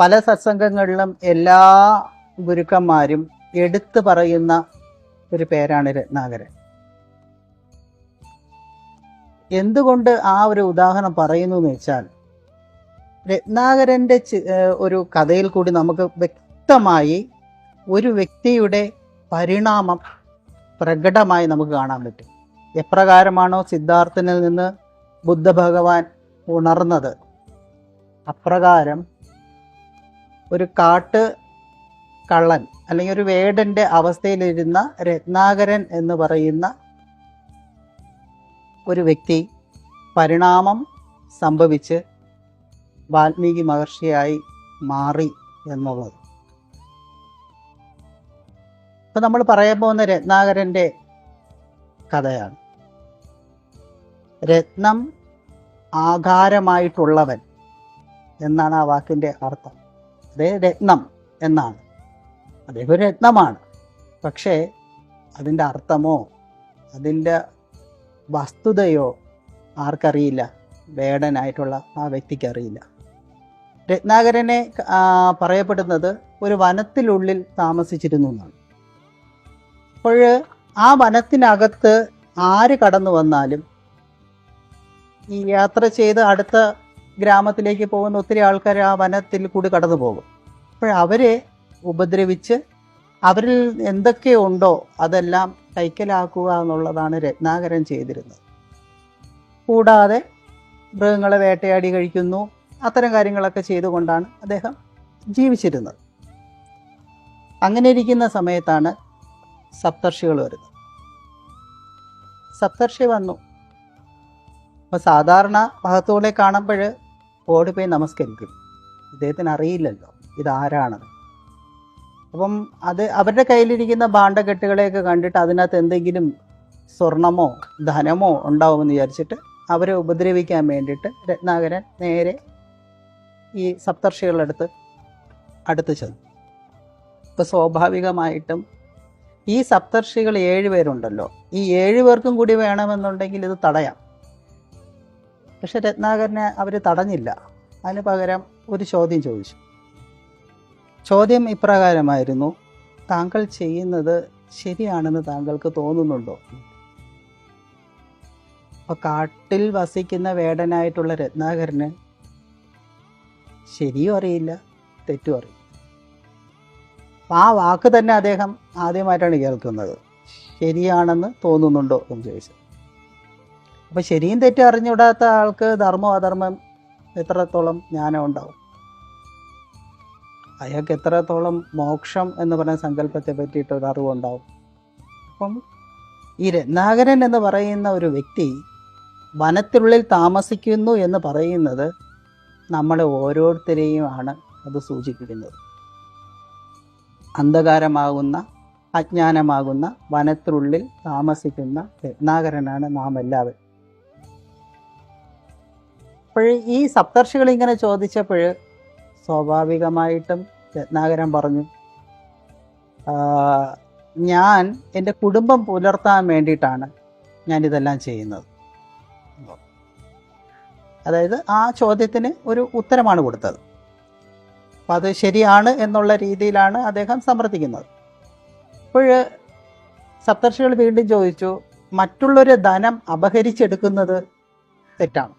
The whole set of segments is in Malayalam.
പല സത്സംഗങ്ങളിലും എല്ലാ ഗുരുക്കന്മാരും എടുത്തു പറയുന്ന ഒരു പേരാണ് രത്നാകരൻ. എന്തുകൊണ്ട് ആ ഒരു ഉദാഹരണം പറയുന്നു എന്ന് വെച്ചാൽ രത്നാകരന്റെ ഒരു കഥയിൽ കൂടി നമുക്ക് വ്യക്തമായി ഒരു വ്യക്തിയുടെ പരിണാമം പ്രകടമായി നമുക്ക് കാണാൻ പറ്റും. എപ്രകാരമാണോ സിദ്ധാർത്ഥനിൽ നിന്ന് ബുദ്ധ ഭഗവാൻ ഉണർന്നത്? അപ്രകാരം ഒരു കാട്ട് കള്ളൻ അല്ലെങ്കിൽ ഒരു വേടന്റെ അവസ്ഥയിലിരുന്ന രത്നാകരൻ എന്ന് പറയുന്ന ഒരു വ്യക്തി പരിണാമം സംഭവിച്ച് വാൽമീകി മഹർഷിയായി മാറി എന്നുള്ളത്. ഇപ്പം നമ്മൾ പറയാൻ പോകുന്ന രത്നാകരന്റെ കഥയാണ്. രത്നം ആകാരമായിട്ടുള്ളവൻ എന്നാണ് ആ വാക്കിന്റെ അർത്ഥം. അതേ രത്നം എന്നാണ്. അദ്ദേഹം ഒരു രത്നമാണ്. പക്ഷേ അതിന്റെ അർത്ഥമോ അതിന്റെ വസ്തുതയോ ആർക്കറിയില്ല. വേടനായിട്ടുള്ള ആ വ്യക്തിക്ക് അറിയില്ല രത്നാകരനെ പറയപ്പെടുന്നത് ഒരു വനത്തിനുള്ളിൽ താമസിച്ചിരുന്നു എന്നാണ്. അപ്പോൾ ആ വനത്തിനകത്ത് ആര് കടന്നു വന്നാലും ഈ യാത്ര ചെയ്ത് അടുത്ത ഗ്രാമത്തിലേക്ക് പോകുന്ന ഒത്തിരി ആൾക്കാർ ആ വനത്തിൽ കൂടി കടന്നു പോകും. അപ്പോൾ അവരെ ഉപദ്രവിച്ച് അവരിൽ എന്തൊക്കെ ഉണ്ടോ അതെല്ലാം കൈക്കലാക്കുക എന്നുള്ളതാണ് രത്നാകരൻ ചെയ്തിരുന്നത്. കൂടാതെ മൃഗങ്ങളെ വേട്ടയാടി കഴിക്കുന്നു. അത്തരം കാര്യങ്ങളൊക്കെ ചെയ്തുകൊണ്ടാണ് അദ്ദേഹം ജീവിച്ചിരുന്നത്. അങ്ങനെ ഇരിക്കുന്ന സമയത്താണ് സപ്തർഷികൾ വരുന്നത്. സപ്തർഷി വന്നു. അപ്പോൾ സാധാരണ മഹത്വങ്ങളെ കാണുമ്പോൾ ഓടിപ്പോയി നമസ്കരിക്കും. ഇദ്ദേഹത്തിന് അറിയില്ലല്ലോ ഇതാരാണ് അപ്പം അത് അവരുടെ കയ്യിലിരിക്കുന്ന ഭാണ്ഡക്കെട്ടുകളെയൊക്കെ കണ്ടിട്ട് അതിനകത്ത് എന്തെങ്കിലും സ്വർണമോ ധനമോ ഉണ്ടാവുമെന്ന് വിചാരിച്ചിട്ട് അവരെ ഉപദ്രവിക്കാൻ വേണ്ടിയിട്ട് രത്നാകരൻ നേരെ ഈ സപ്തർഷികളടുത്ത് അടുത്ത് ചെന്നു. ഇപ്പം സ്വാഭാവികമായിട്ടും ഈ സപ്തർഷികൾ ഏഴ് പേരുണ്ടല്ലോ. ഈ ഏഴ് പേർക്കും കൂടി വേണമെന്നുണ്ടെങ്കിൽ ഇത് തടയാം. പക്ഷെ രത്നാകരനെ അവർ തടഞ്ഞില്ല. അതിന് പകരം ഒരു ചോദ്യം ചോദിച്ചു. ചോദ്യം ഇപ്രകാരമായിരുന്നു താങ്കൾ ചെയ്യുന്നത് ശരിയാണെന്ന് താങ്കൾക്ക് തോന്നുന്നുണ്ടോ? അപ്പൊ കാട്ടിൽ വസിക്കുന്ന വേടനായിട്ടുള്ള രത്നാകരന് ശരിയും അറിയില്ല തെറ്റും അറിയില്ല. ആ വാക്ക് തന്നെ അദ്ദേഹം ആദ്യമായിട്ടാണ് കേൾക്കുന്നത്. ശരിയാണെന്ന് തോന്നുന്നുണ്ടോ എന്ന് ചോദിച്ചു അപ്പൊ ശരിയും തെറ്റും അറിഞ്ഞുവിടാത്ത ആൾക്ക് ധർമ്മം അധർമ്മം എത്രത്തോളം ജ്ഞാനം ഉണ്ടാവും? അയാൾക്ക് എത്രത്തോളം മോക്ഷം എന്ന് പറയുന്ന സങ്കല്പത്തെ പറ്റിയിട്ട് ഒരു അറിവുണ്ടാവും അപ്പം ഈ രത്നാകരൻ എന്ന് പറയുന്ന ഒരു വ്യക്തി വനത്തിനുള്ളിൽ താമസിക്കുന്നു എന്ന് പറയുന്നത് നമ്മളെ ഓരോരുത്തരെയും ആണ് അത് സൂചിപ്പിക്കുന്നത്. അന്ധകാരമാകുന്ന അജ്ഞാനമാകുന്ന വനത്തിനുള്ളിൽ താമസിക്കുന്ന രത്നാകരനാണ് നാം എല്ലാവരും അപ്പോൾ ഈ സപ്തർഷികൾ ഇങ്ങനെ ചോദിച്ചപ്പോൾ സ്വാഭാവികമായിട്ടും രത്നാകരൻ പറഞ്ഞു ഞാൻ എന്റെ കുടുംബം പുലർത്താൻ വേണ്ടിയിട്ടാണ് ഞാൻ ഇതെല്ലാം ചെയ്യുന്നത്. അതായത് ആ ചോദ്യത്തിന് ഒരു ഉത്തരമാണ് കൊടുത്തത്. അപ്പം അത് ശരിയാണ് എന്നുള്ള രീതിയിലാണ് അദ്ദേഹം സമർത്ഥിക്കുന്നത് അപ്പോൾ സപ്തർഷികൾ വീണ്ടും ചോദിച്ചു മറ്റുള്ളൊരു ധനം അപഹരിച്ചെടുക്കുന്നത് തെറ്റാണ്?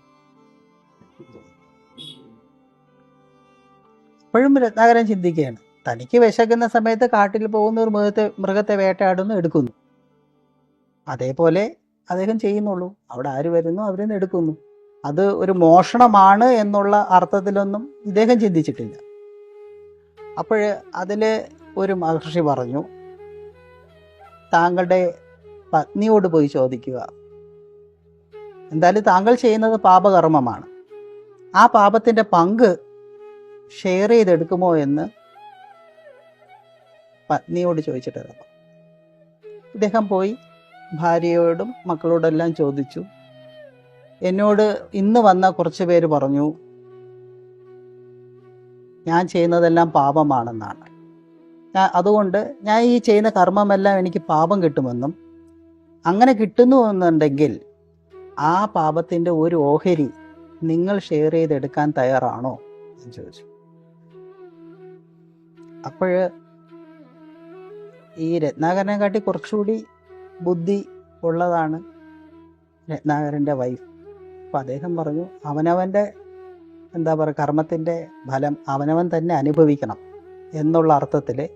അപ്പോഴും രത്നാകരൻ ചിന്തിക്കുകയാണ്. തനിക്ക് വിശക്കുന്ന സമയത്ത് കാട്ടിൽ പോകുന്ന ഒരു മൃഗത്തെ മൃഗത്തെ വേട്ടയാടുന്നു എടുക്കുന്നു. അതേപോലെ അദ്ദേഹം ചെയ്യുന്നുള്ളൂ. അവിടെ ആര് വരുന്നു അവരിൽ നിന്ന് എടുക്കുന്നു. അത് ഒരു മോഷണമാണ് എന്നുള്ള അർത്ഥത്തിലൊന്നും ഇദ്ദേഹം ചിന്തിച്ചിട്ടില്ല. അപ്പോൾ അതിൽ ഒരു മഹർഷി പറഞ്ഞു താങ്കളുടെ പത്നിയോട് പോയി ചോദിക്കുക. എന്തായാലും താങ്കൾ ചെയ്യുന്നത് പാപകർമ്മമാണ്. ആ പാപത്തിന്റെ പങ്ക് ഷെയർ ചെയ്തെടുക്കുമോ എന്ന് പത്നിയോട് ചോദിച്ചിട്ടായിരുന്നു ഇദ്ദേഹം പോയി ഭാര്യയോടും മക്കളോടെല്ലാം ചോദിച്ചു. എന്നോട് ഇന്ന് വന്ന കുറച്ച് പേര് പറഞ്ഞു ഞാൻ ചെയ്യുന്നതെല്ലാം പാപമാണെന്നാണ്. ഞാൻ അതുകൊണ്ട് ഞാൻ ഈ ചെയ്യുന്ന കർമ്മമെല്ലാം എനിക്ക് പാപം കിട്ടുമെന്നും അങ്ങനെ കിട്ടുന്നു എന്നുണ്ടെങ്കിൽ ആ പാപത്തിന്റെ ഒരു ഓഹരി നിങ്ങൾ ഷെയർ ചെയ്തെടുക്കാൻ തയ്യാറാണോ? എന്ന് ചോദിച്ചു. അപ്പോൾ ഈ രത്നാകരനെ കാട്ടി കുറച്ചുകൂടി ബുദ്ധി ഉള്ളതാണ് രത്നാകരന്റെ വൈഫ് അപ്പം അദ്ദേഹം പറഞ്ഞു അവനവന്റെ എന്താ പറയുക കർമ്മത്തിന്റെ ഫലം അവനവൻ തന്നെ അനുഭവിക്കണം എന്നുള്ള അർത്ഥത്തിൽ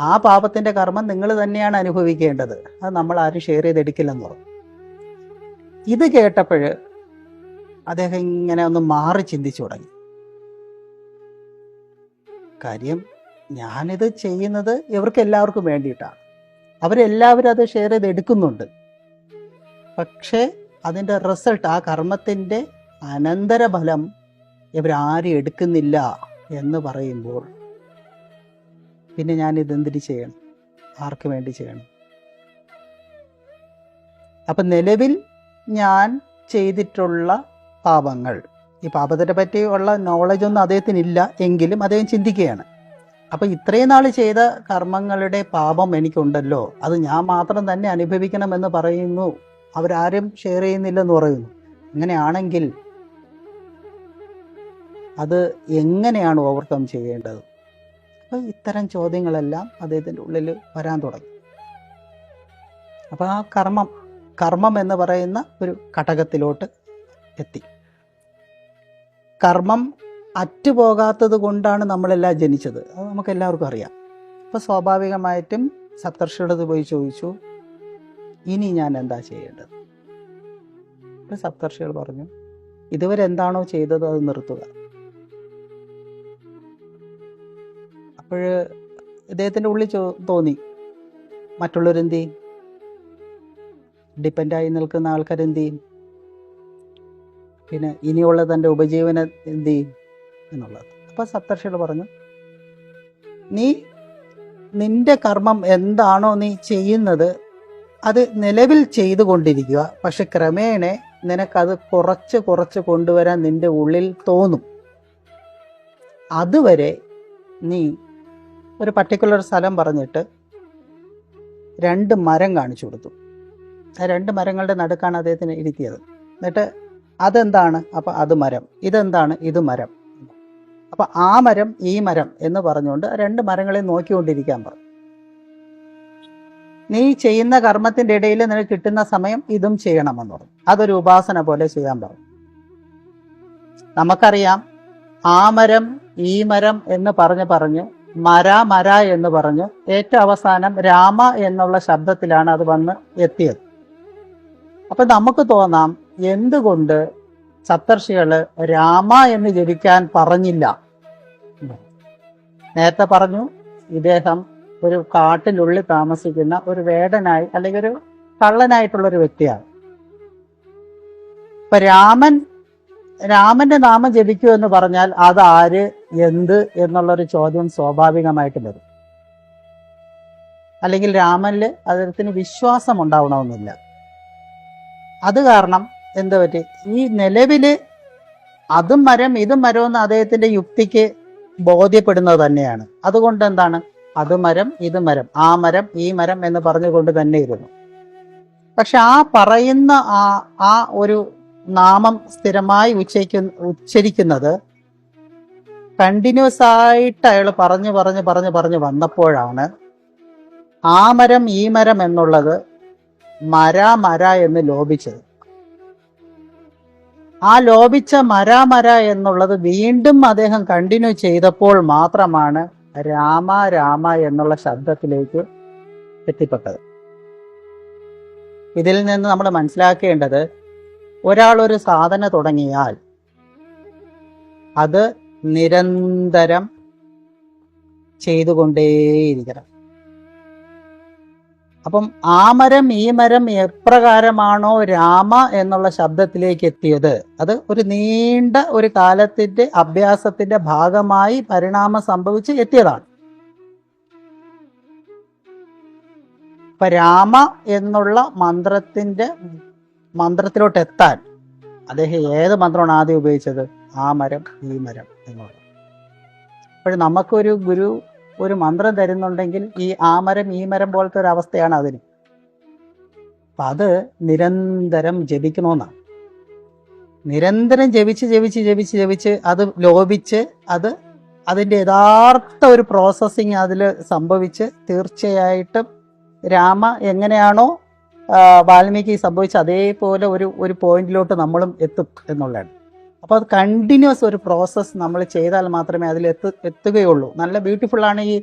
ആ പാപത്തിന്റെ കർമ്മം നിങ്ങൾ തന്നെയാണ് അനുഭവിക്കേണ്ടത്. അത് നമ്മൾ ആരും ഷെയർ ചെയ്തെടുക്കില്ലെന്ന് പറഞ്ഞു. ഇത് കേട്ടപ്പോൾ അദ്ദേഹം ഇങ്ങനെ ഒന്ന് മാറി ചിന്തിച്ചു തുടങ്ങി. കാര്യം ഞാനിത് ചെയ്യുന്നത് ഇവർക്ക് എല്ലാവർക്കും വേണ്ടിയിട്ടാണ്. അവരെല്ലാവരും അത് ഷെയർ ചെയ്ത് എടുക്കുന്നുണ്ട്. പക്ഷേ അതിന്റെ റിസൾട്ട് ആ കർമ്മത്തിന്റെ അനന്തരഫലം ഇവരാരും എടുക്കുന്നില്ല എന്ന് പറയുമ്പോൾ പിന്നെ ഞാൻ ഇതെന്തിന് ചെയ്യണം? ആർക്ക് വേണ്ടി ചെയ്യണം? അപ്പം നിലവിൽ ഞാൻ ചെയ്തിട്ടുള്ള പാപങ്ങൾ. ഈ പാപത്തിനെ പറ്റിയുള്ള നോളജ് ഒന്നും അദ്ദേഹത്തിന് ഇല്ല എങ്കിലും അദ്ദേഹം ചിന്തിക്കുകയാണ്. അപ്പോൾ ഇത്രയും നാൾ ചെയ്ത കർമ്മങ്ങളുടെ പാപം എനിക്കുണ്ടല്ലോ. അത് ഞാൻ മാത്രം തന്നെ അനുഭവിക്കണമെന്ന് പറയുന്നു. അവരാരും ഷെയർ ചെയ്യുന്നില്ലെന്ന് പറയുന്നു. അങ്ങനെയാണെങ്കിൽ അത് എങ്ങനെയാണ് ഓവർകം ചെയ്യേണ്ടത്? അപ്പോൾ ഇത്തരം ചോദ്യങ്ങളെല്ലാം അദ്ദേഹത്തിന്റെ ഉള്ളിൽ വരാൻ തുടങ്ങി. അപ്പോൾ ആ കർമ്മം കർമ്മം എന്ന് പറയുന്ന ഒരു ഘടകത്തിലോട്ട് എത്തി. കർമ്മം അറ്റുപോകാത്തത് കൊണ്ടാണ് നമ്മളെല്ലാം ജനിച്ചത്. അത് നമുക്ക് എല്ലാവർക്കും അറിയാം. അപ്പോൾ സ്വാഭാവികമായിട്ടും സപ്തർഷിയുടെ പോയി ചോദിച്ചു ഇനി ഞാൻ എന്താ ചെയ്യേണ്ടത്? അപ്പോൾ സപ്തർഷികൾ പറഞ്ഞു ഇതുവരെ എന്താണോ ചെയ്തത് അത് നിർത്തുക. അപ്പോൾ ഇദ്ദേഹത്തിന്റെ ഉള്ളിൽ ചോ തോന്നി മറ്റുള്ളവരെന്ത്? ഡിപ്പെൻഡായി നിൽക്കുന്ന ആൾക്കാരെന്ത്? ചെയ്യും പിന്നെ ഇനിയുള്ള തന്റെ ഉപജീവനം എന്ത് എന്നുള്ളത്. അപ്പോൾ സപ്തർഷികൾ പറഞ്ഞു നീ നിന്റെ കർമ്മം എന്താണോ നീ ചെയ്യുന്നത് അത് നിലവിൽ ചെയ്തുകൊണ്ടിരിക്കുക. പക്ഷെ ക്രമേണ നിനക്കത് കുറച്ച് കുറച്ച് കൊണ്ടുവരാൻ നിന്റെ ഉള്ളിൽ തോന്നും. അതുവരെ നീ ഒരു പർട്ടിക്കുലർ സ്ഥലം പറഞ്ഞിട്ട് രണ്ട് മരം കാണിച്ചു കൊടുത്തു. ആ രണ്ട് മരങ്ങളുടെ നടുക്കാണ് അദ്ദേഹത്തിന് ഇരുത്തിയത്. എന്നിട്ട് അതെന്താണ്? അപ്പം അത് മരം. ഇതെന്താണ്? ഇത് മരം. അപ്പം ആ മരം ഈ മരം എന്ന് പറഞ്ഞുകൊണ്ട് രണ്ട് മരങ്ങളെ നോക്കിക്കൊണ്ടിരിക്കാൻ പറഞ്ഞു നീ ചെയ്യുന്ന കർമ്മത്തിന്റെ ഇടയിൽ നിനക്ക് കിട്ടുന്ന സമയം ഇതും ചെയ്യണമെന്ന് പറഞ്ഞു അതൊരു ഉപാസന പോലെ ചെയ്യാൻ പറഞ്ഞു നമുക്കറിയാം ആ മരം ഈ മരം എന്ന് പറഞ്ഞ് പറഞ്ഞ് മര മര എന്ന് പറഞ്ഞ് ഏറ്റവും അവസാനം രാമ എന്നുള്ള ശബ്ദത്തിലാണ് അത് വന്ന് എത്തിയത്. അപ്പൊ നമുക്ക് തോന്നാം എന്തുകൊണ്ട് സപ്തർഷികൾ രാമ എന്ന് ജപിക്കാൻ പറഞ്ഞില്ല? നേരത്തെ പറഞ്ഞു ഇദ്ദേഹം ഒരു കാട്ടിനുള്ളിൽ താമസിക്കുന്ന ഒരു വേടനായി അല്ലെങ്കിൽ ഒരു കള്ളനായിട്ടുള്ള ഒരു വ്യക്തിയാണ്. ഇപ്പൊ രാമൻ രാമന്റെ നാമം ജപിക്കൂ എന്ന് പറഞ്ഞാൽ അത് ആര് എന്ത് എന്നുള്ളൊരു ചോദ്യം സ്വാഭാവികമായിട്ട് വരും അല്ലെങ്കിൽ രാമനിൽ അദ്ദേഹത്തിന് വിശ്വാസം ഉണ്ടാവണമെന്നില്ല. അത് കാരണം എന്ത് പറ്റി? ഈ നിലവിൽ അതും മരം ഇതും മരം എന്ന് അദ്ദേഹത്തിന്റെ യുക്തിക്ക് ബോധ്യപ്പെടുന്നത് തന്നെയാണ്. അതുകൊണ്ട് എന്താണ്? അത് മരം ഇത് മരം ആ മരം ഈ മരം എന്ന് പറഞ്ഞുകൊണ്ട് തന്നെ ഇരുന്നു. പക്ഷെ ആ പറയുന്ന ആ ആ ഒരു നാമം സ്ഥിരമായി ഉച്ചരിക്കുന്ന ഉച്ചരിക്കുന്നത് കണ്ടിന്യൂസ് ആയിട്ട് അയാൾ പറഞ്ഞു പറഞ്ഞു പറഞ്ഞു പറഞ്ഞു വന്നപ്പോഴാണ് ആ മരം ഈ മരം എന്നുള്ളത് മര മര എന്ന് ലോപിച്ചത്. ആ ലോപിച്ച മര മര എന്നുള്ളത് വീണ്ടും അദ്ദേഹം കണ്ടിന്യൂ ചെയ്തപ്പോൾ മാത്രമാണ് രാമ രാമ എന്നുള്ള ശബ്ദത്തിലേക്ക് എത്തിപ്പെട്ടത്. ഇതിൽ നിന്ന് നമ്മൾ മനസ്സിലാക്കേണ്ടത് ഒരാൾ ഒരു സാധന തുടങ്ങിയാൽ അത് നിരന്തരം ചെയ്തുകൊണ്ടേയിരിക്കണം. അപ്പം ആ മരം ഈ മരം എപ്രകാരമാണോ രാമ എന്നുള്ള ശബ്ദത്തിലേക്ക് എത്തിയത്? അത് ഒരു നീണ്ട ഒരു കാലത്തിന്റെ അഭ്യാസത്തിന്റെ ഭാഗമായി പരിണാമം സംഭവിച്ച് എത്തിയതാണ്. ഇപ്പൊ രാമ എന്നുള്ള മന്ത്രത്തിന്റെ മന്ത്രത്തിലോട്ട് എത്താൻ അദ്ദേഹം ഏത് മന്ത്രമാണ് ആദ്യം ഉപയോഗിച്ചത്? ആ മരം ഈ മരം എന്നുള്ളത്. അപ്പോൾ നമുക്കൊരു ഗുരു ഒരു മന്ത്രം തരുന്നുണ്ടെങ്കിൽ ഈ ആമരം മരം ഈ മരം പോലത്തെ ഒരു അവസ്ഥയാണ് അതിന്. അപ്പം അത് നിരന്തരം ജപിക്കണമെന്നാണ് നിരന്തരം ജപിച്ച് ജപിച്ച് ജപിച്ച് ജപിച്ച് അത് ലോപിച്ച് അത് അതിന്റെ യഥാർത്ഥ ഒരു പ്രോസസ്സിങ് അതിൽ സംഭവിച്ച് തീർച്ചയായിട്ടും രാമ എങ്ങനെയാണോ വാൽമീകി സംഭവിച്ച അതേപോലെ ഒരു ഒരു പോയിന്റിലോട്ട് നമ്മളും എത്തും എന്നുള്ളതാണ്. അപ്പോൾ അത് കണ്ടിന്യൂസ് ഒരു പ്രോസസ്സ് നമ്മൾ ചെയ്താൽ മാത്രമേ അതിൽ എത്തു എത്തുകയുള്ളൂ. നല്ല ബ്യൂട്ടിഫുൾ ആണ് ഈ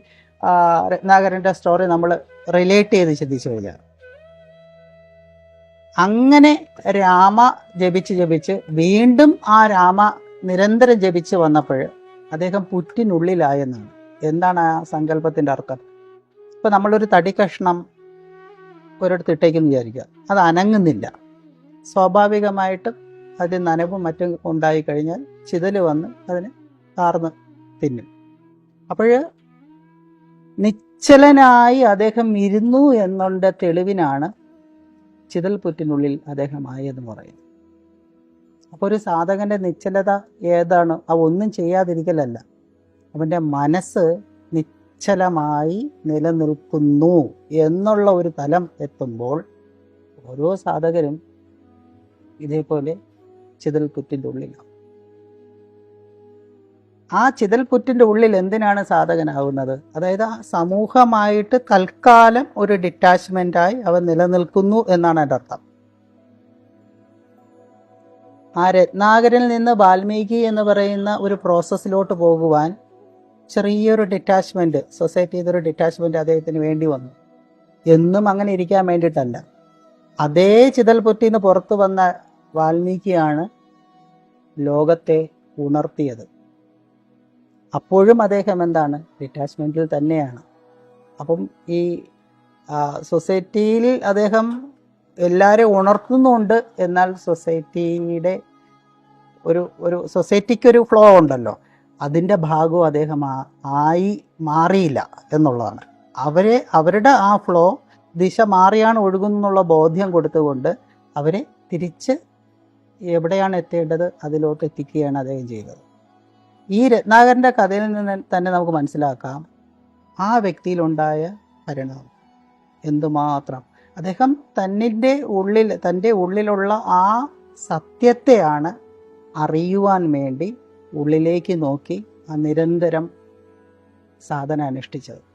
രത്നാകരന്റെ സ്റ്റോറി നമ്മൾ റിലേറ്റ് ചെയ്ത് ചിന്തിച്ചു കഴിഞ്ഞാൽ അങ്ങനെ രാമ ജപിച്ച് ജപിച്ച് വീണ്ടും ആ രാമ നിരന്തരം ജപിച്ച് വന്നപ്പോൾ അദ്ദേഹം പുറ്റിനുള്ളിലായെന്നാണ്. എന്താണ് ആ സങ്കല്പത്തിന്റെ അർത്ഥം? ഇപ്പം നമ്മളൊരു തടി കഷ്ണം ഒരിടത്ത് ഇട്ടേക്കെന്ന് വിചാരിക്കുക. അത് അനങ്ങുന്നില്ല. സ്വാഭാവികമായിട്ടും അതിൽ നനവും മറ്റും ഉണ്ടായി കഴിഞ്ഞാൽ ചിതൽ വന്ന് അതിനെ കാർന്ന് തിന്നും. അപ്പോൾ നിശ്ചലനായി അദ്ദേഹം ഇരുന്നു എന്നുള്ള തെളിവിനാണ് അദ്ദേഹം ആയെന്ന് പറയുന്നത്. അപ്പോൾ ഒരു സാധകന്റെ നിശ്ചലത ഏതാണ്? അവ ഒന്നും ചെയ്യാതിരിക്കലല്ല. അവന്റെ മനസ്സ് നിശ്ചലമായി നിലനിൽക്കുന്നു എന്നുള്ള ഒരു തലം എത്തുമ്പോൾ ഓരോ സാധകരും ഇതേപോലെ ചിതൽ ഉള്ളിലാണ് ആ ചിതൽപുറ്റിന്റെ ഉള്ളിൽ എന്തിനാണ് സാധകനാകുന്നത്? അതായത് ആ സമൂഹമായിട്ട് തൽക്കാലം ഒരു ഡിറ്റാച്ച്മെന്റായി അവൻ നിലനിൽക്കുന്നു എന്നാണ് എന്റെ അർത്ഥം. ആ രത്നാകരിൽ നിന്ന് വാൽമീകി എന്ന് പറയുന്ന ഒരു പ്രോസസ്സിലോട്ട് പോകുവാൻ ചെറിയൊരു ഡിറ്റാച്ച്മെന്റ് സൊസൈറ്റിയിൽ ഒരു ഡിറ്റാച്ച്മെന്റ് അദ്ദേഹത്തിന് വേണ്ടി വന്നു. എന്നും അങ്ങനെ ഇരിക്കാൻ വേണ്ടിയിട്ടല്ല. അതേ ചിതൽപുറ്റിന്ന് പുറത്തു വന്ന വാൽമീകിയാണ് ലോകത്തെ ഉണർത്തിയത്. അപ്പോഴും അദ്ദേഹം എന്താണ്? ഡിറ്റാച്ച്മെന്റിൽ തന്നെയാണ്. അപ്പം ഈ സൊസൈറ്റിയിൽ അദ്ദേഹം എല്ലാവരെയും ഉണർത്തുന്നുണ്ട്. എന്നാൽ സൊസൈറ്റിയുടെ ഒരു ഒരു സൊസൈറ്റിക്കൊരു ഫ്ലോ ഉണ്ടല്ലോ. അതിന്റെ ഭാഗവും അദ്ദേഹം ആയി മാറിയില്ല എന്നുള്ളതാണ്. അവരെ അവരുടെ ആ ഫ്ലോ ദിശ മാറിയാണ് ഒഴുകുന്നുള്ള ബോധ്യം കൊടുത്തുകൊണ്ട് അവരെ തിരിച്ച് എവിടെയാണ് എത്തേണ്ടത് അതിലോട്ട് എത്തിക്കുകയാണ് അദ്ദേഹം ചെയ്തത്. ഈ രത്നാകരന്റെ കഥയിൽ നിന്ന് തന്നെ നമുക്ക് മനസ്സിലാക്കാം ആ വ്യക്തിയിലുണ്ടായ പരിണാമം. എന്തുമാത്രം? അദ്ദേഹം തന്നിന്റെ ഉള്ളിൽ തന്റെ ഉള്ളിലുള്ള ആ സത്യത്തെയാണ് അറിയുവാൻ വേണ്ടി ഉള്ളിലേക്ക് നോക്കി ആ നിരന്തരം സാധന അനുഷ്ഠിച്ചത്.